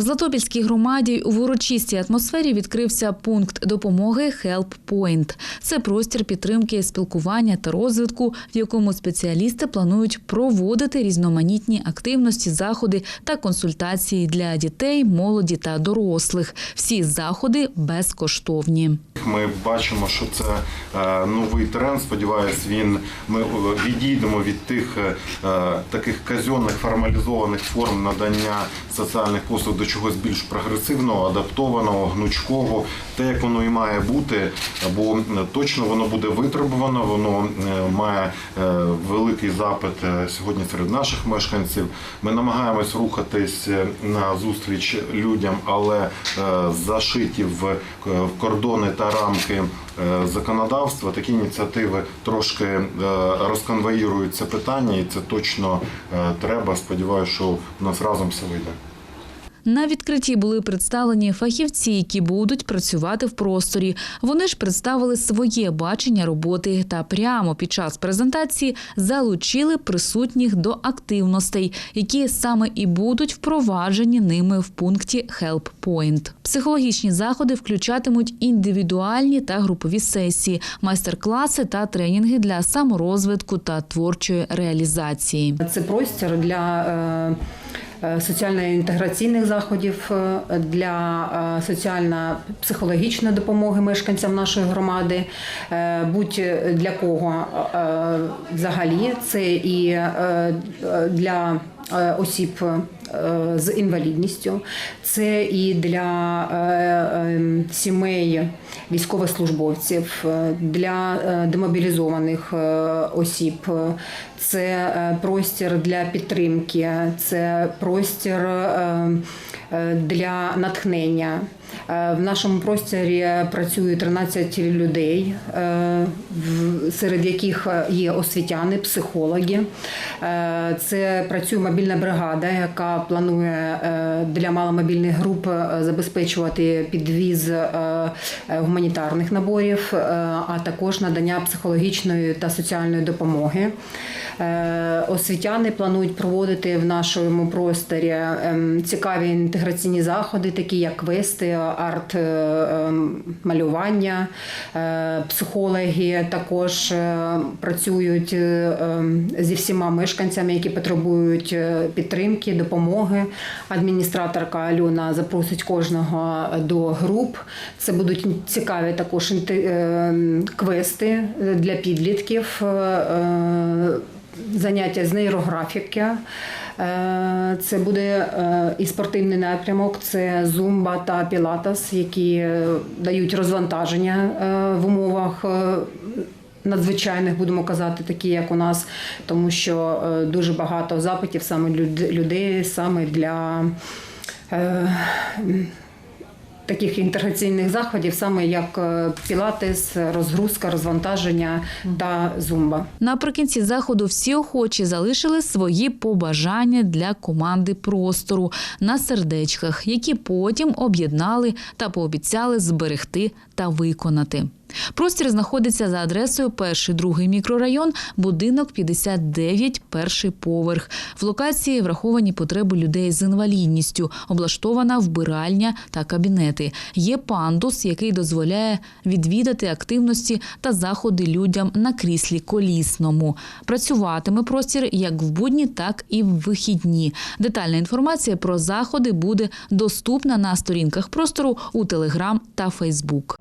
В Златопільській громаді у урочистій атмосфері відкрився пункт допомоги Help Point. Це простір підтримки спілкування та розвитку, в якому спеціалісти планують проводити різноманітні активності, заходи та консультації для дітей, молоді та дорослих. Всі заходи безкоштовні. Ми бачимо, що це е, новий тренд. Сподіваюсь, він ми е, відійдемо від тих е, таких казенних формалізованих форм надання соціальних послуг до чогось більш прогресивного, адаптованого, гнучкого, те, як воно і має бути, бо е, точно воно буде витребувано, воно е, має е, великий запит сьогодні серед наших мешканців. Ми намагаємось рухатись на зустріч людям, але зашиті в кордони та рамки законодавства. Такі ініціативи трошки розконвоїрують це питання, і це точно треба. Сподіваюся, що у нас разом все вийде. На відкритті були представлені фахівці, які будуть працювати в просторі. Вони ж представили своє бачення роботи та прямо під час презентації залучили присутніх до активностей, які саме і будуть впроваджені ними в пункті Help Point. Психологічні заходи включатимуть індивідуальні та групові сесії, майстер-класи та тренінги для саморозвитку та творчої реалізації. Це простір для е, соціально-інтеграційних заходів, е, для е, соціально-психологічної допомоги мешканцям нашої громади. Е, Будь для кого е, взагалі це і е, е, для е, осіб. е, З інвалідністю, це і для е, е, сімей військовослужбовців, е, для е, демобілізованих е, осіб, це простір для підтримки, це простір для натхнення. Е, В нашому просторі працює 13 людей, е, серед яких є освітяни, психологи. Е, Це працює мобільна бригада, яка планує для маломобільних груп забезпечувати підвіз гуманітарних наборів, а також надання психологічної та соціальної допомоги. Освітяни планують проводити в нашому просторі ем, цікаві інтеграційні заходи, такі як квести, арт е, ем. Е, Психологи також е, працюють ем, зі всіма мешканцями, які потребують підтримки, допомоги. Адміністраторка Альона запросить кожного до груп. Це будуть цікаві також інте- е, квести для підлітків. Заняття з нейрографіки. Е, Це буде е, і спортивний напрямок, це зумба та пілатес, які е, дають розвантаження в умовах. Надзвичайних будемо казати, такі як у нас, тому що дуже багато запитів саме люд- людей саме для таких інтеграційних заходів, саме як е, пілатес, розгрузка, розвантаження та зумба. Наприкінці заходу всі охочі залишили свої побажання для команди простору на сердечках, які потім об'єднали та пообіцяли зберегти та виконати. Простір знаходиться за адресою перший другий мікрорайон, будинок 59, перший поверх. В локації враховані потреби людей з інвалідністю, облаштована вбиральня та кабінети. Є пандус, який дозволяє відвідати активності та заходи людям на кріслі колісному. Працюватиме простір як в будні, так і в вихідні. Детальна інформація про заходи буде доступна на сторінках простору у Телеграм та Фейсбук.